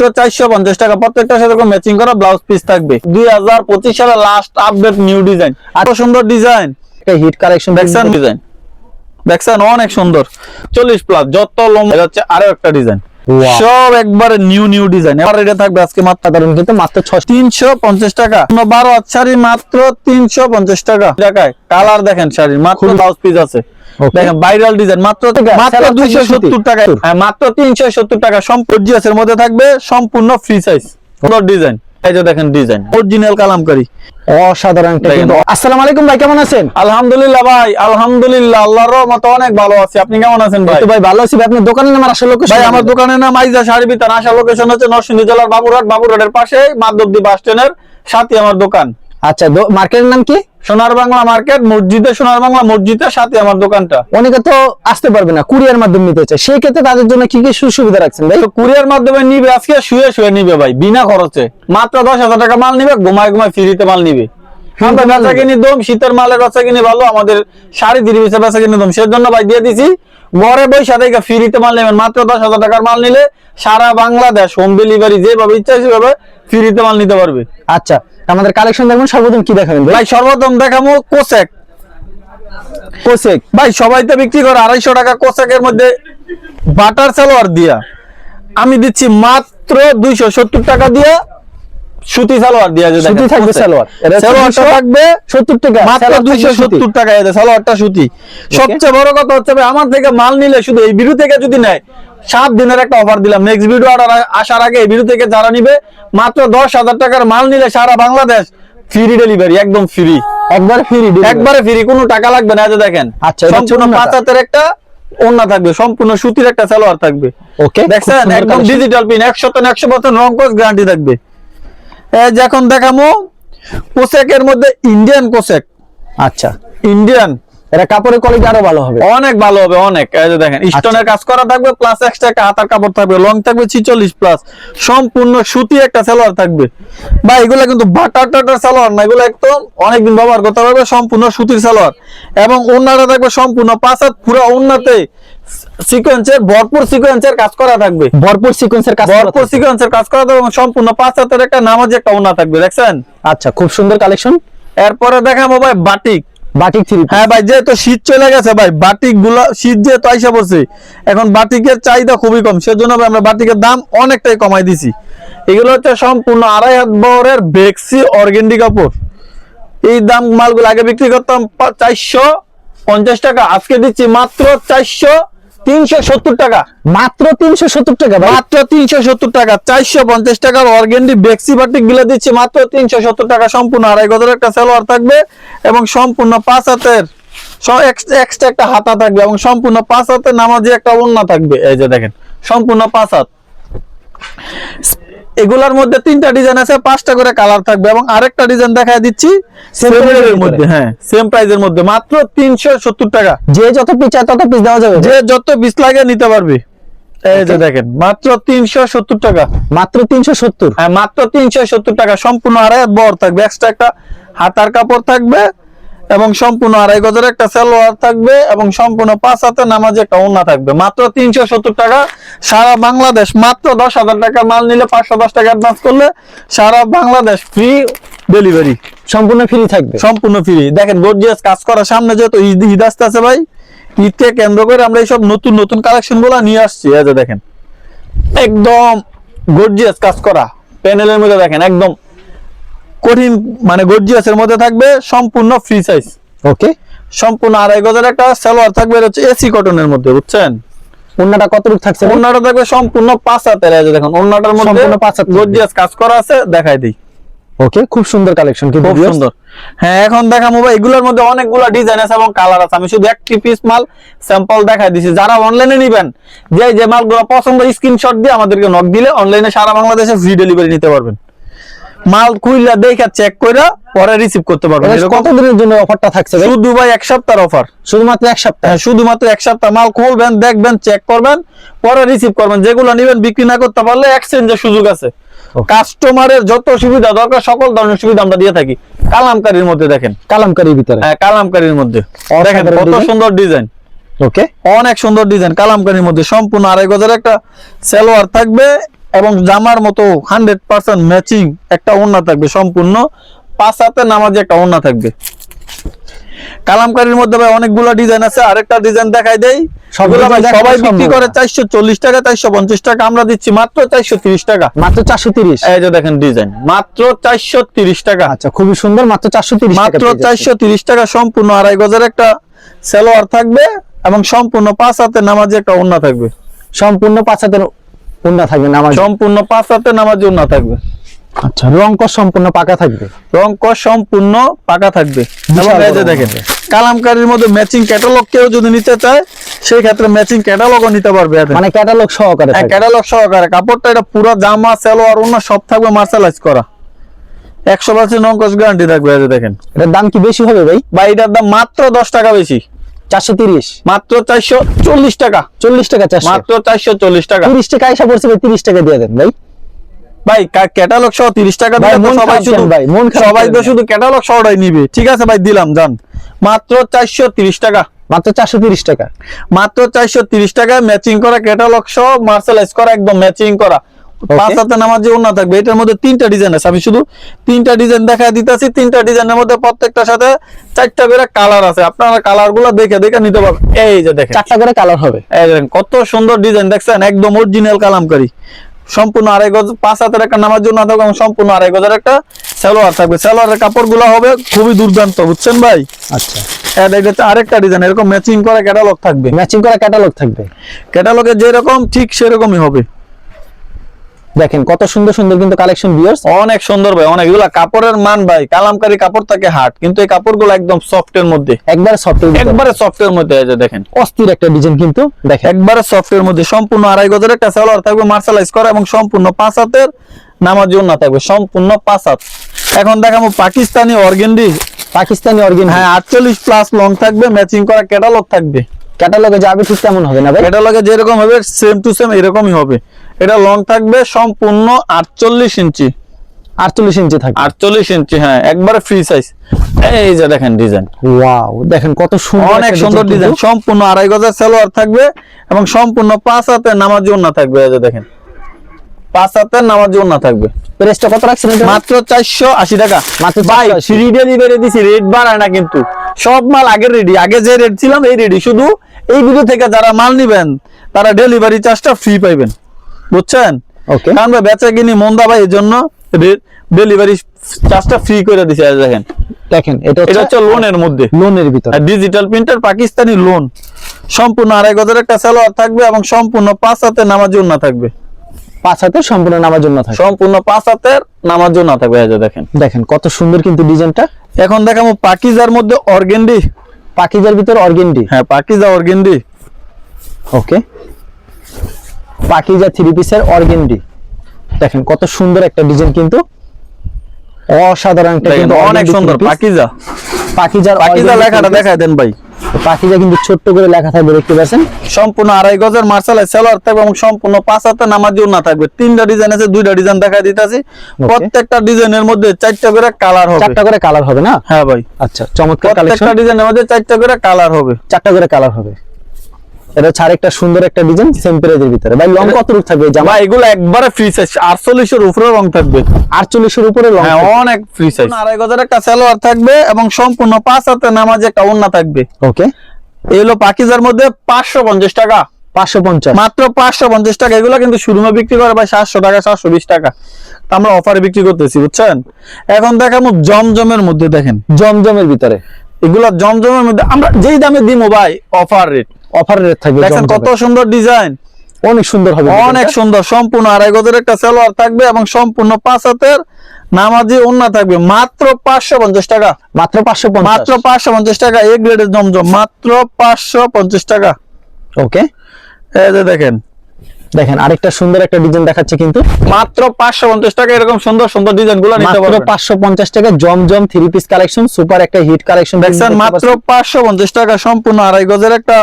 মাত্র চারশো পঞ্চাশ টাকা। প্রত্যেকটা সাথে ম্যাচিং করা ব্লাউজ পিস থাকবে। দুই হাজার পঁচিশ সালে লাস্ট আপডেট নিউ ডিজাইন এত সুন্দর ডিজাইন একটা হিট কালেকশন ডিজাইন ব্যাকসান অনেক সুন্দর। চল্লিশ প্লাস যত লম্বা হচ্ছে আরও একটা ডিজাইন. সব একবারে নিউ নিউ ডিজাইন এবার এটা থাকবে আজকে মাত্র সাধারণ কিন্তু মাত্র ছশো তিনশো পঞ্চাশ টাকা। বারো শাড়ি মাত্র তিনশো পঞ্চাশ টাকা। টাকায় কালার দেখেন শাড়ির মাত্র ব্লাউজ পিস আছে. দেখেন ভাইরাল ডিজাইন মাত্র মাত্র দুইশো সত্তর টাকা হ্যাঁ মাত্র তিনশো সত্তর টাকা সম্পূর্ণ এর মধ্যে থাকবে সম্পূর্ণ ফ্রি সাইজ সুন্দর ডিজাইন এই যে দেখেন ডিজাইন অরিজিনাল কালামকারী। অসাধারণ কিন্তু। আসসালামু আলাইকুম ভাই কেমন আছেন? আলহামদুলিল্লাহ ভাই আলহামদুলিল্লাহ আল্লাহর রহমতে অনেক ভালো আছি। আপনি কেমন আছেন ভাই? তো ভাই ভালো আছি ভাই। আপনার দোকানের নাম আর আসল লোকেশন ভাই আমার দোকানের নাম আইজা শাড়ি বিতান। আসা লোকেশন হচ্ছে নরসিংদী জেলার বাবুরহাট। বাবুরহাটের পাশে মাধবদী বাস স্ট্যান্ডের সাথে আমার দোকান। আচ্ছা মার্কেটের নাম কি? সোনার বাংলা মার্কেট মসজিদে সোনার বাংলা মসজিদের সাথে আমার দোকানটা। অনেকে তো আসতে পারবে না কুরিয়ার মাধ্যমে নিতে চায়। সেই ক্ষেত্রে তাদের জন্য কি কি সুবিধা রাখছেন ভাই? কুরিয়ার মাধ্যমে নিবে আজকে শুয়ে শুয়ে নিবে ভাই বিনা খরচে। মাত্র দশ হাজার টাকা মাল নিবে ঘুমায় ঘুমায় ফ্রিতে মাল নিবে। আমরা বেচা। কিনি দম শীতের মালের বেচা কিনি ভালো আমাদের শাড়ি দিদি বেচা বেচা কিনি দম। সেজন্য ভাই দিয়ে দিছি ঘরে বৈশা থেকে ফ্রিতে মাল নেবেন। মাত্র দশ হাজার টাকার মাল নিলে সারা বাংলাদেশ হোম ডেলিভারি যেভাবে ইচ্ছা সেভাবে ফ্রিতে মাল নিতে পারবে। আচ্ছা আমাদের কালেকশন দেখবেন সর্বপ্রথম কি দেখাবেন ভাই? ভাই সর্বপ্রথম দেখাবো কোসেক। কোসেক? ভাই সবাই তো বিক্রি করে আড়াইশো টাকা কোসেকের মধ্যে বাটার সালোয়ার দিয়া। আমি দিচ্ছি মাত্র দুইশো সত্তর টাকা দিয়া সুতি সালোয়ার দিয়া যে দেখেন, সুতি থাকবে সালোয়ার। সালোয়ারটা থাকবে সত্তর টাকা। মাত্র সালোয়ার থাকবে দুইশো সুতি। সত্তর টাকা এদের সালোয়ারটা সুতি। সবচেয়ে বড় কথা হচ্ছে ভাই, আমার থেকে মাল নিলে শুধু এই বিরু থেকে যদি নেয় সাত দিনের একটা অফার দিলাম। নেক্সট ভিডিও অর্ডার আসার আগে এই থেকে যারা নিবে মাত্র দশ হাজার টাকার মাল নিলে সারা বাংলাদেশ ফ্রি ডেলিভারি একদম ফ্রি একবার ফ্রি একবারে ফ্রি কোনো টাকা লাগবে না। দেখেন আচ্ছা, সম্পূর্ণ ওড়নাটা। পাঁচ হাতের একটা থাকবে সম্পূর্ণ সুতির একটা সালোয়ার থাকবে। ওকে দেখছেন? একদম ডিজিটাল পিন একশো একশো বছর রং কোচ গ্যারান্টি থাকবে। এই যে এখন দেখামো কোসেকের মধ্যে ইন্ডিয়ান কোসেক। আচ্ছা। ইন্ডিয়ান এটা কাপড়ের কোয়ালিটি আরও ভালো হবে। অনেক ভালো হবে অনেক। এই যে দেখেন আচ্ছা। স্টোনের কাজ করা থাকবে প্লাস এক্সট্রা একটা হাতার কাপড় থাকবে লং থাকবে ছিচল্লিশ প্লাস সম্পূর্ণ সুতি একটা সালোয়ার থাকবে। বা এগুলো কিন্তু বাটার টাটার সালোয়ার না এগুলো একদম অনেকদিন ব্যবহার করতে পারবে সম্পূর্ণ সুতির সালোয়ার। এবং ওন্নাটা থাকবে সম্পূর্ণ পাঁচ হাত পুরো ওন্নাতে সিকোয়েন্সের ভরপুর সিকোয়েন্সের কাজ করা থাকবে। ভরপুর সিকোয়েন্সের কাজ ভরপুর সিকোয়েন্সের কাজ করা থাকবে সম্পূর্ণ পাঁচ হাতের একটা নামাজি একটা থাকবে দেখছেন? আচ্ছা খুব সুন্দর কালেকশন এরপরে দেখাবো ভাই বাটিক। বাটিক থ্রি হ্যাঁ ভাই যেহেতু শীত চলে গেছে ভাই বাটিকগুলা শীত যেহেতু আইসা পড়ছে এখন বাটিকের চাহিদা খুবই কম সেজন্য আমরা বাটিকের দাম অনেকটাই কমাই দিছি। এগুলো হচ্ছে সম্পূর্ণ আড়াই হাত বহরের বেক্সি অর্গেন্ডি কাপড়। এই দাম মালগুলো আগে বিক্রি করতাম চারশো পঞ্চাশ টাকা আজকে দিচ্ছি মাত্র চারশো তিনশো সত্তর টাকা। মাত্র তিনশো সত্তর টাকা মাত্র তিনশো সত্তর টাকা, চারশো পঞ্চাশ টাকার অর্গেন্ডি বেক্সি বাটিকগুলো দিচ্ছি, মাত্র তিনশো সত্তর টাকা, সম্পূর্ণ আড়াই গজের একটা সালোয়ার থাকবে এবং সম্পূর্ণ পাঁচ হাতের এক্সট্রা একটা হাতা থাকবে এবং সম্পূর্ণ পাঁচ হাতের নামাজি একটা ওন্না থাকবে। এই যে দেখেন, সম্পূর্ণ পাঁচ হাত। এগুলার মধ্যে তিনটা ডিজাইন আছে পাঁচটা করে কালার থাকবে এবং আরেকটা ডিজাইন দেখায় দিচ্ছি সেম মধ্যে। হ্যাঁ। সেম প্রাইজের মধ্যে মাত্র তিনশো সত্তর টাকা। যে যত পিস চায় তত পিস দেওয়া যাবে। যে যত বিশ লাগে নিতে পারবে। এই যে দেখেন মাত্র তিনশো সত্তর টাকা। মাত্র তিনশো সত্তর? হ্যাঁ মাত্র তিনশো সত্তর টাকা। সম্পূর্ণ আড়াই বহর থাকবে এক্সট্রা একটা হাতার কাপড় থাকবে এবং সম্পূর্ণ আড়াই গজের একটা সালোয়ার থাকবে এবং সম্পূর্ণ পাঁচ হাতে নামাজে একটা ওন্না থাকবে। মাত্র তিনশো সত্তর টাকা। সারা বাংলাদেশ মাত্র দশ হাজার টাকা মাল নিলে পাঁচশো দশ টাকা অ্যাডভান্স করলে সারা বাংলাদেশ ফ্রি ডেলিভারি সম্পূর্ণ ফ্রি থাকবে। সম্পূর্ণ ফ্রি দেখেন গর্জিয়াস কাজ করা সামনে যেহেতু ঈদ ঈদ আসতে আছে ভাই ঈদকে কেন্দ্র করে আমরা এইসব নতুন নতুন কালেকশনগুলো নিয়ে আসছি। এই যে দেখেন একদম গর্জিয়াস কাজ করা। প্যানেলের মধ্যে দেখেন একদম কঠিন মানে গর্জিয়াস এর মধ্যে থাকবে সম্পূর্ণ ফ্রি সাইজ ওকে সম্পূর্ণ আড়াই গজের একটা সালোয়ার থাকবে এটা হচ্ছে এসি কটনের মধ্যে বুঝছেন? কতটুকু থাকছে? ওন্নাটা থাকবে সম্পূর্ণ পাঁচ হাতের দেখুন ওন্নাটার মধ্যে সম্পূর্ণ পাঁচ হাত গর্জিয়াস কাজ করা আছে দেখাই দিই। ওকে খুব সুন্দর কালেকশন কিন্তু খুব সুন্দর। হ্যাঁ এখন দেখা মোবাইল এগুলোর মধ্যে অনেকগুলো ডিজাইন আছে এবং কালার আছে। আমি শুধু একটি পিস মাল স্যাম্পল দেখাই দিছি। যারা অনলাইনে নিবেন যে যে মালগুলো পছন্দ স্ক্রিনশট দিয়ে আমাদেরকে নক দিলে অনলাইনে সারা বাংলাদেশে ফ্রি ডেলিভারি নিতে পারবেন। মাল খুইলা দেখা চেক কইরা পরে রিসিভ করতে পারবেন। কতদিনের জন্য অফারটা থাকছে ভাই? শুধু ভাই এক সপ্তাহের অফার শুধুমাত্র এক সপ্তাহ? হ্যাঁ শুধুমাত্র এক সপ্তাহ। মাল খুলবেন দেখবেন চেক করবেন পরে রিসিভ করবেন। যেগুলো নিবেন বিক্রি না করতে পারলে এক্সচেঞ্জের সুযোগ আছে। কাস্টমারের যত সুবিধা দরকার সকল ধরনের সুবিধা আমরা দিয়ে থাকি। কালামকারীর মধ্যে দেখেন। কালামকারীর ভিতরে? হ্যাঁ কালামকারীর মধ্যে। দেখেন কত সুন্দর ডিজাইন ওকে অনেক সুন্দর ডিজাইন কালামকারীর মধ্যে। সম্পূর্ণ আড়াই গজের একটা সালোয়ার থাকবে। এবং জামার মতো হান্ড্রেড পার্সেন্ট ম্যাচিং একটা ওড়না থাকবে সম্পূর্ণ। পাঁচ হাতে নামাজি একটা ওড়না থাকবে। কালামকারীর মধ্যে ভাই অনেকগুলো ডিজাইন আছে আরেকটা ডিজাইন দেখাই দেই। সবগুলো ভাই সবাই বিক্রি করে চারশো চল্লিশ টাকা চারশো পঞ্চাশ টাকা আমরা দিচ্ছি মাত্র চারশো তিরিশ টাকা। মাত্র চারশো তিরিশ? এই যে দেখেন ডিজাইন মাত্র চারশো তিরিশ টাকা। আচ্ছা খুবই সুন্দর মাত্র চারশো তিরিশ মাত্র চারশো তিরিশ টাকা সম্পূর্ণ আড়াই গজের একটা সালোয়ার থাকবে এবং সম্পূর্ণ পাঁচ হাতে নামাজি একটা ওড়না থাকবে। সম্পূর্ণ পাঁচ হাতের উন্না থাকবে না আমার সম্পূর্ণ পাঁচ হাতে নামাজি ওড়না থাকবে। আচ্ছা সম্পূর্ণ পাকা থাকবে? সম্পূর্ণ পাকা থাকবে। এবং এই যে দেখেন কালামকারীর মধ্যে ম্যাচিং ক্যাটালগ কেউ যদি নিতে চায় সেই ক্ষেত্রে ম্যাচিং ক্যাটালগও নিতে পারবে। মানে ক্যাটালগ সহকারে হ্যাঁ ক্যাটালগ সহকারে। কাপড়টা এটা পুরো জামা সালোয়ার অন্য সব থাকবে মার্শালাইজ করা। একশো পার্সেন্ট অঙ্কশ গ্যারান্টি থাকবে এই যে দেখেন। এটার দাম কি বেশি হবে ভাই? বা এটার দাম মাত্র দশ টাকা বেশি। চারশো তিরিশ। মাত্র চারশো চল্লিশ টাকা চল্লিশ টাকা মাত্র চারশো চল্লিশ টাকা। তিরিশ টাকা আইসা পড়ছে ভাই তিরিশ টাকা দিয়ে দেন ভাই। ভাই ক্যাটালগ সহ তিরিশ টাকা ভাই, দিলে তো সবাই শুধু ভাই? মন সবাই তো শুধু ক্যাটালগ সহটাই নিবে। ঠিক আছে ভাই দিলাম জান মাত্র চারশো তিরিশ টাকা। মাত্র চারশো তিরিশ টাকা। মাত্র চারশো তিরিশ টাকায় ম্যাচিং করা ক্যাটালগ সহ মার্শালাইজ করা একদম ম্যাচিং করা। পাঁচ হাতে নামার যে ওনা থাকবে। এটার মধ্যে তিনটা ডিজাইন আছে। আমি শুধু তিনটা ডিজাইন দেখা দিতেছি। তিনটা ডিজাইনের মধ্যে প্রত্যেকটার সাথে চারটা করে কালার আছে। আপনারা কালারগুলো দেখে দেখে নিতে পারবেন। এই যে দেখেন। চারটা করে কালার হবে। এই দেখেন কত সুন্দর ডিজাইন দেখছেন। একদম অরিজিনাল কালামকারী। সম্পূর্ণ আড়াই গজ পাঁচ হাতের একটা নামার জন্য থাকবে এবং সম্পূর্ণ আড়াই গজের একটা সালোয়ার থাকবে। সালোয়ারের কাপড়গুলো হবে খুবই দুর্দান্ত বুঝছেন ভাই? আচ্ছা। হ্যাঁ দেখতে আরেকটা ডিজাইন এরকম ম্যাচিং করা ক্যাটালগ থাকবে। ম্যাচিং করা ক্যাটালগ থাকবে। ক্যাটালগে যেরকম ঠিক সেরকমই হবে। দেখেন কত সুন্দর সুন্দর কিন্তু কালেকশন ভিউয়ার্স অনেক সুন্দর ভাই অনেক এগুলা কাপড়ের মান ভাই কালামকারী কাপড় থাকে হার্ড কিন্তু এই কাপড়গুলো একদম সফটের মধ্যে। একবার সফট একবারে সফটের মধ্যে এই যে দেখেন। অস্থির একটা ডিজাইন কিন্তু দেখেন। একবারে সফটের মধ্যে সম্পূর্ণ আড়াই গজের একটা সালোয়ার থাকবে মার্শালাইজ করা এবং সম্পূর্ণ পাঁচ হাতের নামাজ না থাকবে সম্পূর্ণ পাঁচ হাত। এখন দেখাবো পাকিস্তানি অর্গেন্ডি পাকিস্তানি অর্গেন হ্যাঁ আটচল্লিশ প্লাস লং থাকবে ম্যাচিং করা ক্যাটালগ থাকবে। ক্যাটালগে যাবে ঠিক তেমন হবে না ভাই। ক্যাটালগে যেরকম হবে সেম টু সেম এরকমই হবে। এটা লং থাকবে সম্পূর্ণ আটচল্লিশ ইঞ্চি। আটচল্লিশ ইঞ্চি থাকবে। আটচল্লিশ ইঞ্চি হ্যাঁ একবারে ফ্রি সাইজ এই যে দেখেন ডিজাইন ওয়াও দেখেন কত সুন্দর অনেক সুন্দর ডিজাইন সম্পূর্ণ আড়াই গজের সালোয়ার থাকবে এবং সম্পূর্ণ পাঁচ হাতে নামাজ জন্য থাকবে এই যে দেখেন। পাঁচ হাতে নামাজ না থাকবে। প্রাইসটা কত রাখছেন এটা? মাত্র চারশো আশি টাকা। মাত্র ভাই 480 ডেলিভারি দিছি রেট বাড়ায় না কিন্তু। সব মাল আগে রেডি আগে যে রেট ছিলাম এই রেডি শুধু এই ভিডিও থেকে যারা মাল নিবেন তারা ডেলিভারি চার্জটা ফ্রি পাইবেন। বুঝছেন? ওকে কারণ বেচা কিনি মন্দা ভাই এই জন্য ডেলিভারি চার্জটা ফ্রি করে দিছে দেখেন। দেখেন এটা এটা হচ্ছে লোনের মধ্যে। লোনের ভিতরে। ডিজিটাল প্রিন্টার পাকিস্তানি লোন সম্পূর্ণ আড়াই গজের একটা সালোয়ার থাকবে এবং সম্পূর্ণ পাঁচ হাতে নামাজ না থাকবে। পাঁচ হাতে সম্পূর্ণ নামার জন্য থাকে সম্পূর্ণ পাঁচ হাতের নামাজ না থাকবে এই যে দেখেন। দেখেন কত সুন্দর কিন্তু ডিজাইনটা। এখন দেখাবো পাকিজার মধ্যে অর্গেন্ডি। পাকিজার ভিতরে অর্গেন্ডি। হ্যাঁ Pakiza organdy. Okay Pakiza three পিসের অর্গেন্ডি দেখেন কত সুন্দর একটা ডিজাইন কিন্তু অসাধারণ একটা কিন্তু অনেক সুন্দর পাকিজা। পাকিজার পাকিজা লেখাটা দেখায় দেন ভাই। কিন্তু ছোট্ট করে লেখা থাকবে দেখতে পাচ্ছেন? সম্পূর্ণ আড়াই গজের সেলার থাকবে এবং সম্পূর্ণ পাঁচ হাতে নামাজ না থাকবে। তিনটা ডিজাইন আছে দুইটা ডিজাইন দেখা দিতেছি। প্রত্যেকটা ডিজাইনের মধ্যে চারটা করে কালার হবে। চারটা করে কালার হবে না? হ্যাঁ ভাই। আচ্ছা চমৎকার প্রত্যেকটা ডিজাইনের মধ্যে চারটা করে কালার হবে। চারটা করে কালার হবে। এটা হচ্ছে আরেকটা সুন্দর একটা ডিজাইন সেম প্রাইজের ভিতরে। ভাই লং কত রূপ থাকবে জামা? এগুলো একবারে ফ্রি সাইজ আটচল্লিশের উপরে রং থাকবে। আটচল্লিশের উপরে লং হ্যাঁ অনেক ফ্রি সাইজ আড়াই গজের একটা সালোয়ার থাকবে এবং সম্পূর্ণ পাঁচ হাতে নামাজে একটা ওন্না থাকবে। ওকে এই হলো পাকিজার মধ্যে পাঁচশো পঞ্চাশ টাকা। পাঁচশো পঞ্চাশ। মাত্র পাঁচশো পঞ্চাশ টাকা। এগুলো কিন্তু শুরুমে বিক্রি করে ভাই সাতশো টাকা সাতশো বিশ টাকা। তা আমরা অফারে বিক্রি করতেছি বুঝছেন? এখন দেখাবো জমজমের মধ্যে দেখেন। জমজমের ভিতরে। এগুলা জমজমের মধ্যে আমরা যেই দামে দিব ভাই অফার রেট অফার রেট থাকবে দেখেন কত সুন্দর ডিজাইন অনেক সুন্দর হবে অনেক সুন্দর সম্পূর্ণ আড়াই গজের একটা সালোয়ার থাকবে এবং সম্পূর্ণ পাঁচ হাতের নামাজি ওন্না থাকবে। মাত্র পাঁচশো পঞ্চাশ টাকা। মাত্র পাঁচশো মাত্র পাঁচশো পঞ্চাশ টাকা এ গ্রেডের জমজম। মাত্র পাঁচশো পঞ্চাশ টাকা। ওকে এই যে দেখেন। দেখেন আরেকটা সুন্দর একটা ডিজাইন দেখাচ্ছে কিন্তু। মাত্র পাঁচশো পঞ্চাশ টাকা এরকম সুন্দর সুন্দর ডিজাইনগুলো নিতে মাত্র পারবেন। পাঁচশো পঞ্চাশ টাকা Zamzam three piece collection super একটা হিট কালেকশন দেখছেন মাত্র পাঁচশো পঞ্চাশ টাকা সম্পূর্ণ আড়াই গজের একটা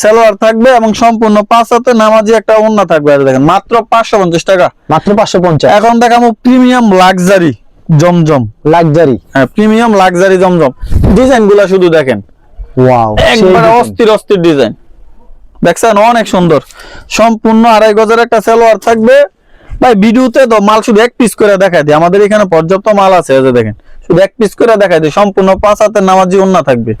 সালোয়ার থাকবে এবং সম্পূর্ণ পাঁচ হাতে নামাজি একটা ওন্না থাকবে। দেখেন মাত্র পাঁচশো পঞ্চাশ টাকা। মাত্র পাঁচশো পঞ্চাশ। এখন দেখাবো প্রিমিয়াম লাক্সারি জমজম। লাক্সারি। হ্যাঁ প্রিমিয়াম লাক্সারি জমজম। ডিজাইনগুলা শুধু দেখেন। ওয়াও একবার অস্থির অস্থির ডিজাইন। দেখছেন অনেক সুন্দর। সম্পূর্ণ আড়াই গজের একটা সালোয়ার থাকবে। ভাই ভিডিওতে তো মাল শুধু এক পিস করে দেখাই দিই। আমাদের এখানে পর্যাপ্ত মাল আছে দেখেন। শুধু এক পিস করে দেখাই দিই। সম্পূর্ণ পাঁচ হাতের নামাজি অন্য থাকবে।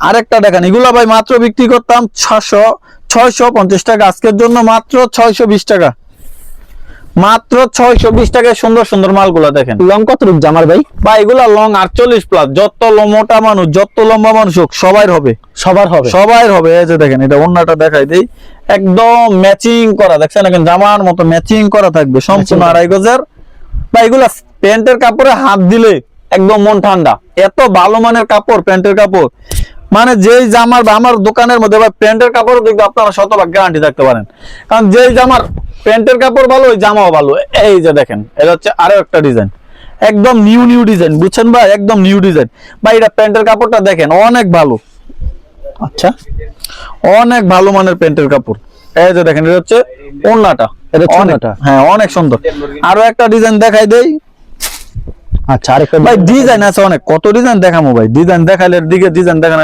আরেকটা দেখেন এগুলা ভাই মাত্র বিক্রি করতাম ছশো ছয়শো পঞ্চাশ টাকা। আজকের জন্য মাত্র ছয়শো বিশ টাকা। মাত্র ছয়শো বিশ টাকায় সুন্দর সুন্দর মালগুলা দেখেন। লং কত রূপ জামার ভাই? বা এগুলা লং আটচল্লিশ প্লাস যত ল- মোটা মানুষ যত লম্বা মানুষ হোক সবাই হবে। সবার হবে। সবাই হবে। এই যে দেখেন এটা অন্যটা দেখাই দেই। একদম ম্যাচিং করা। দেখছেন এখন জামার মতো ম্যাচিং করা থাকবে সম্পূর্ণ। আড়াই গজের। বা এগুলা প্যান্টের কাপড়ে হাত দিলে একদম মন ঠান্ডা। এত ভালো মানের কাপড় প্যান্টের কাপড়। মানে যেই জামার বা আমার দোকানের মধ্যে বা প্যান্টের কাপড় দেখবে আপনারা শতভাগ গ্যারান্টি থাকতে পারেন। কারণ যেই জামার প্যান্টের কাপড় ভালো ওই জামাও ভালো। এই যে দেখেন এটা হচ্ছে আরও একটা ডিজাইন একদম নিউ নিউ ডিজাইন বুঝছেন ভাই? একদম নিউ ডিজাইন ভাই এটা প্যান্টের কাপড়টা দেখেন অনেক ভালো। আচ্ছা অনেক ভালো মানের প্যান্টের কাপড়। এই যে দেখেন এটা হচ্ছে ওন্নাটা। এটা হ্যাঁ অনেক সুন্দর। আরও একটা ডিজাইন দেখাই দেই। আচ্ছা আরেকটা ভাই ডিজাইন আছে অনেক। কত ডিজাইন দেখামো ভাই? ডিজাইন দেখাইলে দিকে ডিজাইন দেখানো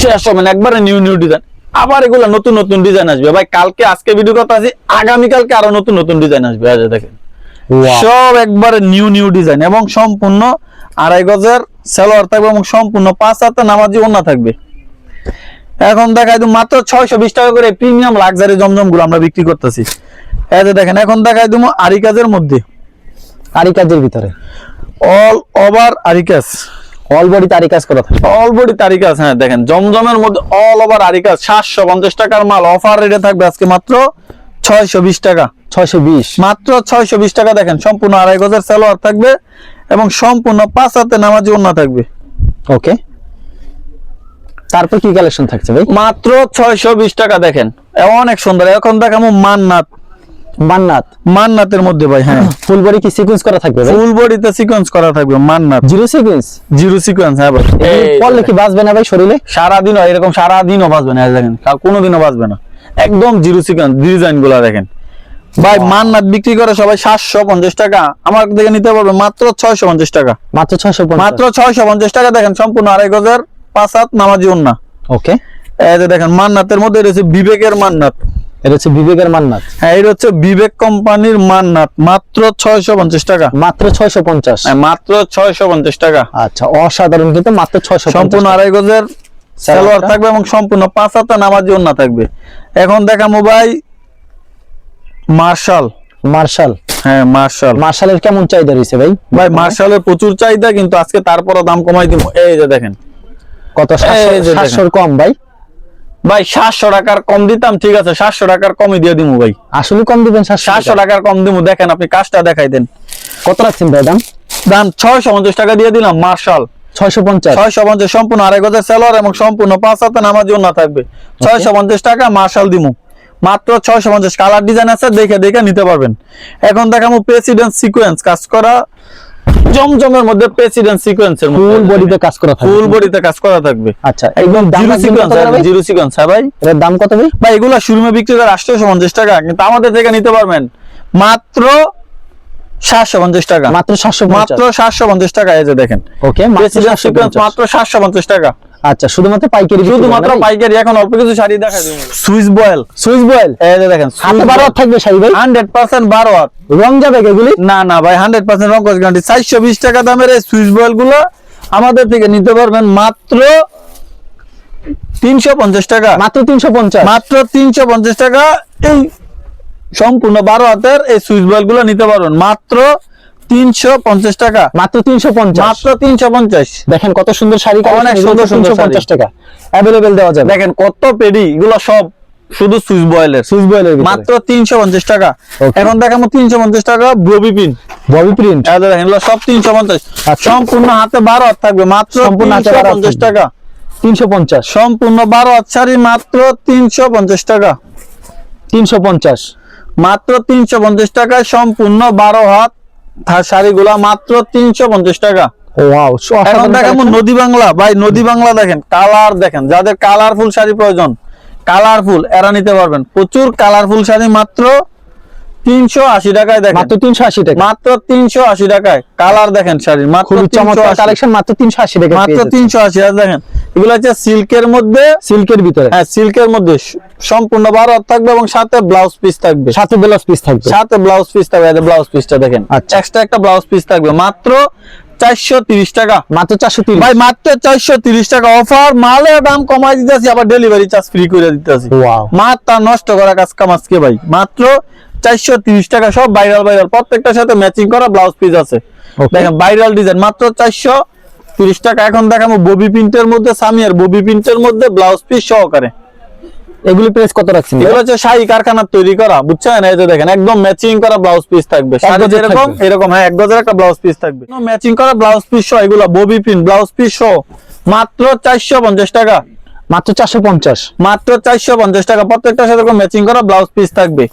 শেষ হবে না একবারে নিউ নিউ ডিজাইন আবার এগুলো নতুন নতুন ডিজাইন আসবে। ভাই কালকে আজকে ভিডিও কথা আছে আগামী কালকে আরও নতুন নতুন ডিজাইন আসবে। এই দেখেন। সব একবারে নিউ নিউ ডিজাইন এবং সম্পূর্ণ আড়াই গজের সালোয়ার থাকবে এবং সম্পূর্ণ পাঁচ হাতে নামাজি ওন্না থাকবে। এখন দেখাই মাত্র ছয়শো বিশ টাকা করে প্রিমিয়াম লাক্সারি জমজমগুলো আমরা বিক্রি করতেছি। এই যে দেখেন এখন দেখাই দিব আরি কাজের মধ্যে। আরি কাজের ভিতরে। অল ওভার আরি কাজ অল বডিতে আরি কাজ করা থাকে। অল বডি তারিকাজ হ্যাঁ দেখেন জমজমের মধ্যে অল ওভার আরিকাজ সাতশো পঞ্চাশ টাকার মাল অফার রেটে থাকবে আজকে মাত্র ছয়শো বিশ টাকা। ছয়শো বিশ। মাত্র ছয়শো বিশ টাকা দেখেন সম্পূর্ণ আড়াই গজের সালোয়ার থাকবে এবং সম্পূর্ণ পাঁচ হাতে নামাজি ওন্না থাকবে। ওকে তারপর কি কালেকশন থাকছে ভাই? মাত্র ছয়শো বিশ টাকা দেখেন অনেক সুন্দর এখন দেখাবো মান্নাত। মান্নাত। মান্নাতের মধ্যে ভাই হ্যাঁ। ফুল বডি কি সিকোয়েন্স করা থাকবে ভাই? ফুল বডিতে সিকোয়েন্স করা থাকবে Mannat. Zero sequence zero sequence হ্যাঁ ভাই। পড়লে কি বাঁচবে না ভাই শরীরে? সারাদিনও এরকম সারাদিনও বাঁচবে না দেখেন। কোনোদিনও বাঁচবে না। একদম জিরো সিকোয়েন্স ডিজাইনগুলা দেখেন। ভাই মান্নাত বিক্রি করে সবাই সাতশো পঞ্চাশ টাকা আমার থেকে নিতে পারবে মাত্র ছয়শো পঞ্চাশ টাকা। মাত্র ছয়শো মাত্র ছয়শো পঞ্চাশ টাকা দেখেন সম্পূর্ণ আড়াই গজের পাঁচ হাত নামাজি না ওকে এই যে দেখেন মান্নাতের মধ্যে রয়েছে বিবেকের মান্নাত। এটা হচ্ছে বিবেকের মান্নাত। হ্যাঁ এটা হচ্ছে বিবেক কোম্পানির মান্নাত। মাত্র ছয়শো পঞ্চাশ টাকা। মাত্র ছয়শো পঞ্চাশ। হ্যাঁ, মাত্র ছয়শো পঞ্চাশ টাকা। আচ্ছা অসাধারণ কিন্তু মাত্র ছয়শো সম্পূর্ণ আড়াই গজের সালোয়ার থাকবে এবং সম্পূর্ণ পাঁচ হাতে থাকবে। এখন দেখামো ভাই মার্শাল। মার্শাল। হ্যাঁ মার্শাল। মার্শালের কেমন চাহিদা রয়েছে ভাই? ভাই মার্শালের প্রচুর চাহিদা কিন্তু আজকে তারপরও দাম কমাই দিব এই যে দেখেন। কত? সাতশোর কম ভাই। ভাই সাতশো টাকার কম দিতাম ঠিক আছে সাতশো টাকার কমই দিয়ে দিব ভাই। আসলে কম দিবেন সাতশো টাকার কম দিব দেখেন আপনি কাজটা দেখাই দেন। কত রাখছেন ভাই দাম? দাম ছয়শো পঞ্চাশ টাকা দিয়ে দিলাম মার্শাল। ছয়শো পঞ্চাশ। ছয়শো পঞ্চাশ সম্পূর্ণ আড়াই এবং সম্পূর্ণ পাঁচ হাতে নামার জন্য থাকবে। ছয়শো পঞ্চাশ টাকা মার্শাল দিমু। মাত্র ছয়শো পঞ্চাশ। কালার ডিজাইন আছে দেখে দেখে নিতে পারবেন। এখন দেখাবো প্রেসিডেন্ট সিকোয়েন্স কাজ করা জমজমের মধ্যে প্রেসিডেন্ট সিকোয়েন্সের ফুল বডিতে কাজ করা থাকবে। ফুল বডিতে কাজ করা থাকবে। আচ্ছা একদম জিরো সিকোয়েন্স? জিরো সিকোয়েন্স হ্যাঁ ভাই? এর দাম কত ভাই? ভাই এগুলা শোরুমে বিক্রি করে আটশোশো পঞ্চাশ টাকা কিন্তু আমাদের থেকে নিতে পারবেন মাত্র টাকা। মাত্র সাতশো মাত্র সাতশো পঞ্চাশ টাকা এই যে দেখেন। ওকে প্রেসিডেন্ট সিকোয়েন্স মাত্র সাতশো পঞ্চাশ টাকা। আচ্ছা শুধুমাত্র পাইকারি শুধুমাত্র? পাইকারি এখন অল্প কিছু শাড়ি দেখা দিই সুইস বয়েল। Switch boil? এই যে দেখেন হাতে বারো হাত থাকবে শাড়ি ভাই? হান্ড্রেড পার্সেন্ট বারো হাত। রং যাবে এগুলি? না না ভাই হান্ড্রেড পার্সেন্ট রং গ্যারান্টি চারশো বিশ টাকা দামের এই সুইস বয়েলগুলো আমাদের থেকে নিতে পারবেন মাত্র তিনশো পঞ্চাশ টাকা। মাত্র তিনশো পঞ্চাশ? মাত্র তিনশো পঞ্চাশ টাকা এই সম্পূর্ণ বারো হাতের এই সুইচ বয়েলগুলো নিতে পারবেন। মাত্র তিনশো পঞ্চাশ টাকা। মাত্র তিনশো পঞ্চাশ। মাত্র তিনশো পঞ্চাশ। দেখেন কত সুন্দর শাড়ি অনেক সুন্দর সুন্দর পঞ্চাশ টাকা। অ্যাভেলেবেল দেওয়া যাবে। দেখেন কত পেডি এগুলো সব শুধু সুইচ বয়েলের। সুইচ বয়েলের মাত্র তিনশো পঞ্চাশ টাকা। এখন দেখাবো তিনশো পঞ্চাশ টাকা পিন ববি প্রিন্ট। এগুলো সব তিনশো পঞ্চাশ। আচ্ছা। সম্পূর্ণ হাতে বারো হাত থাকবে মাত্র সম্পূর্ণ হাতে তিনশো 12 হাত পঞ্চাশ টাকা। তিনশো পঞ্চাশ। সম্পূর্ণ বারো হাত শাড়ি মাত্র তিনশো পঞ্চাশ টাকা। তিনশো পঞ্চাশ। মাত্র তিনশো পঞ্চাশ টাকায় সম্পূর্ণ বারো হাত শাড়িগুলা মাত্র তিনশো পঞ্চাশ টাকা। এখন দেখাবো নদী বাংলা ভাই নদী বাংলা দেখেন কালার দেখেন যাদের কালারফুল শাড়ি প্রয়োজন কালারফুল এরা নিতে পারবেন। প্রচুর কালারফুল শাড়ি মাত্র তিনশো আশি টাকায় দেখেন। মাত্র তিনশো আশি টাকা মাত্র তিনশো আশি টাকায় কালার দেখেন শাড়ির মাত্র খুবই চমৎকার 380 কালেকশন মাত্র তিনশো আশি টাকা মাত্র তিনশো আশি দেখেন এগুলো হচ্ছে সিল্কের মধ্যে সিল্কের ভিতরে? হ্যাঁ সিল্কের মধ্যে সম্পূর্ণ বারো থাকবে এবং সাথে ব্লাউজ পিস থাকবে। সাথে ব্লাউজ পিস থাকবে? সাথে ব্লাউজ পিস থাকবে ব্লাউজ পিসটা দেখেন। আচ্ছা। এক্সট্রা একটা ব্লাউজ পিস থাকবে মাত্র চারশো তিরিশ টাকা। মাত্র চারশো তিরিশ? ভাই মাত্র চারশো তিরিশ টাকা অফার মালের দাম কমাই দিতেছি আবার ডেলিভারি চার্জ ফ্রি করে দিতেছি। মাত্র নষ্ট করা কাজ কামাজকে ভাই মাত্র চারশো তিরিশ টাকা সব ভাইরাল ভাইরাল প্রত্যেকটার সাথে ম্যাচিং করা ব্লাউজ পিস আছে। দেখেন ভাইরাল ডিজাইন মাত্র চারশো তিরিশ টাকা এখন দেখাবো। ববি প্রিন্টের মধ্যে সামিয়ার ববি প্রিন্টের মধ্যে ব্লাউজ পিস সহকারে। এগুলি প্রাইস কত রাখছেন এগুলো হচ্ছে শাড়ি কারখানার তৈরি করা বুঝছেন? এই যে দেখেন একদম ম্যাচিং করা ব্লাউজ পিস থাকবে। শাড়ি যেরকম এরকম হ্যাঁ এক গজের একটা ব্লাউজ পিস থাকবে। ম্যাচিং করা ব্লাউজ পিস সহ এগুলো ববি প্রিন্ট ব্লাউজ পিস সহ। মাত্র চারশো পঞ্চাশ টাকা। মাত্র চারশো পঞ্চাশ? মাত্র চারশো পঞ্চাশ টাকা। প্রত্যেকটার সাথে ম্যাচিং করা ব্লাউজ পিস থাকবে।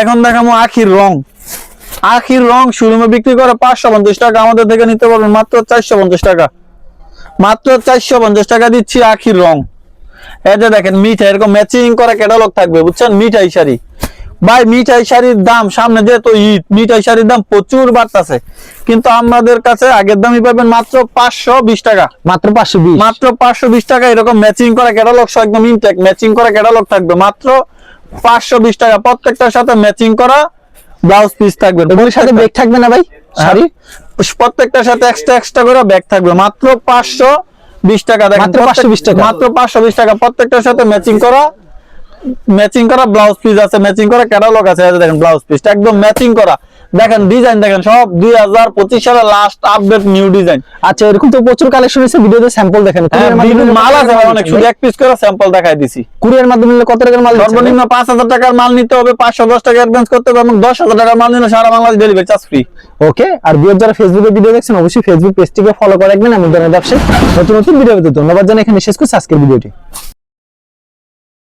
এখন দেখাবো আখির রং। আখির রং শোরুমে বিক্রি করে পাঁচশো পঞ্চাশ টাকা। আমাদের থেকে নিতে পারবেন মাত্র চারশো পঞ্চাশ টাকা। মাত্র চারশো পঞ্চাশ টাকা দিচ্ছি আখির রং। যে দেখেন মিঠাই এরকম ম্যাচিং করা ক্যাটালগ থাকবে বুঝছেন? মিঠাই শাড়ি। ভাই মিঠাই শাড়ির দাম সামনে যেহেতু ঈদ মিঠাই শাড়ির দাম প্রচুর বাড়তেছে। কিন্তু আমাদের কাছে আগের দামই পাবেন মাত্র পাঁচশো বিশ টাকা। মাত্র পাঁচশো বিশ। মাত্র পাঁচশো বিশ টাকা এরকম ম্যাচিং করা ক্যাটালগ সহ একদম ইনটেক ম্যাচিং করা ক্যাটালগ থাকবে। মাত্র পাঁচশো বিশ টাকা। প্রত্যেকটার সাথে ম্যাচিং করা ব্লাউজ পিস থাকবে। এগুলির সাথে ব্যাগ থাকবে না ভাই? শাড়ি? শাড়ি প্রত্যেকটার সাথে এক্সট্রা এক্সট্রা করে ব্যাগ থাকবে। মাত্র পাঁচশো বিশ টাকা মাত্র 520 টাকা। মাত্র পাঁচশো বিশ টাকা। প্রত্যেকটার সাথে ম্যাচিং করা ম্যাচিং করা ব্লাউজ পিস আছে ম্যাচিং করা ক্যাটালগ আছে। দেখেন ব্লাউজ পিসটা একদম ম্যাচিং করা। দেখেন ডিজাইন দেখেন সব দুই হাজার পঁচিশ সালের লাস্ট আপডেট নিউ ডিজাইন আচ্ছা এরকম তো প্রচুর কালেকশন আছে ভিডিওতে স্যাম্পল দেখেন। হ্যাঁ, মাল আছে অনেক শুধু এক পিস করে স্যাম্পল দেখাই দিছি। কুরিয়ার মাধ্যমে কত টাকার মাল সর্বনিম্ন পাঁচ হাজার টাকার মাল নিতে হবে পাঁচশো দশ টাকা অ্যাডভান্স করতে হবে এবং দশ হাজার টাকার মাল নিলে সারা Bangladesh delivery charge free okay আর বিয়ের যারা ফেসবুকে ভিডিও দেখছেন অবশ্যই ফেসবুক পেজটিকে ফলো করে রাখবেন এমন ধরনের ব্যবসায় নতুন নতুন ভিডিও পেতে ধন্যবাদ জানাই এখানে শেষ করছি আজকের ভিডিওটি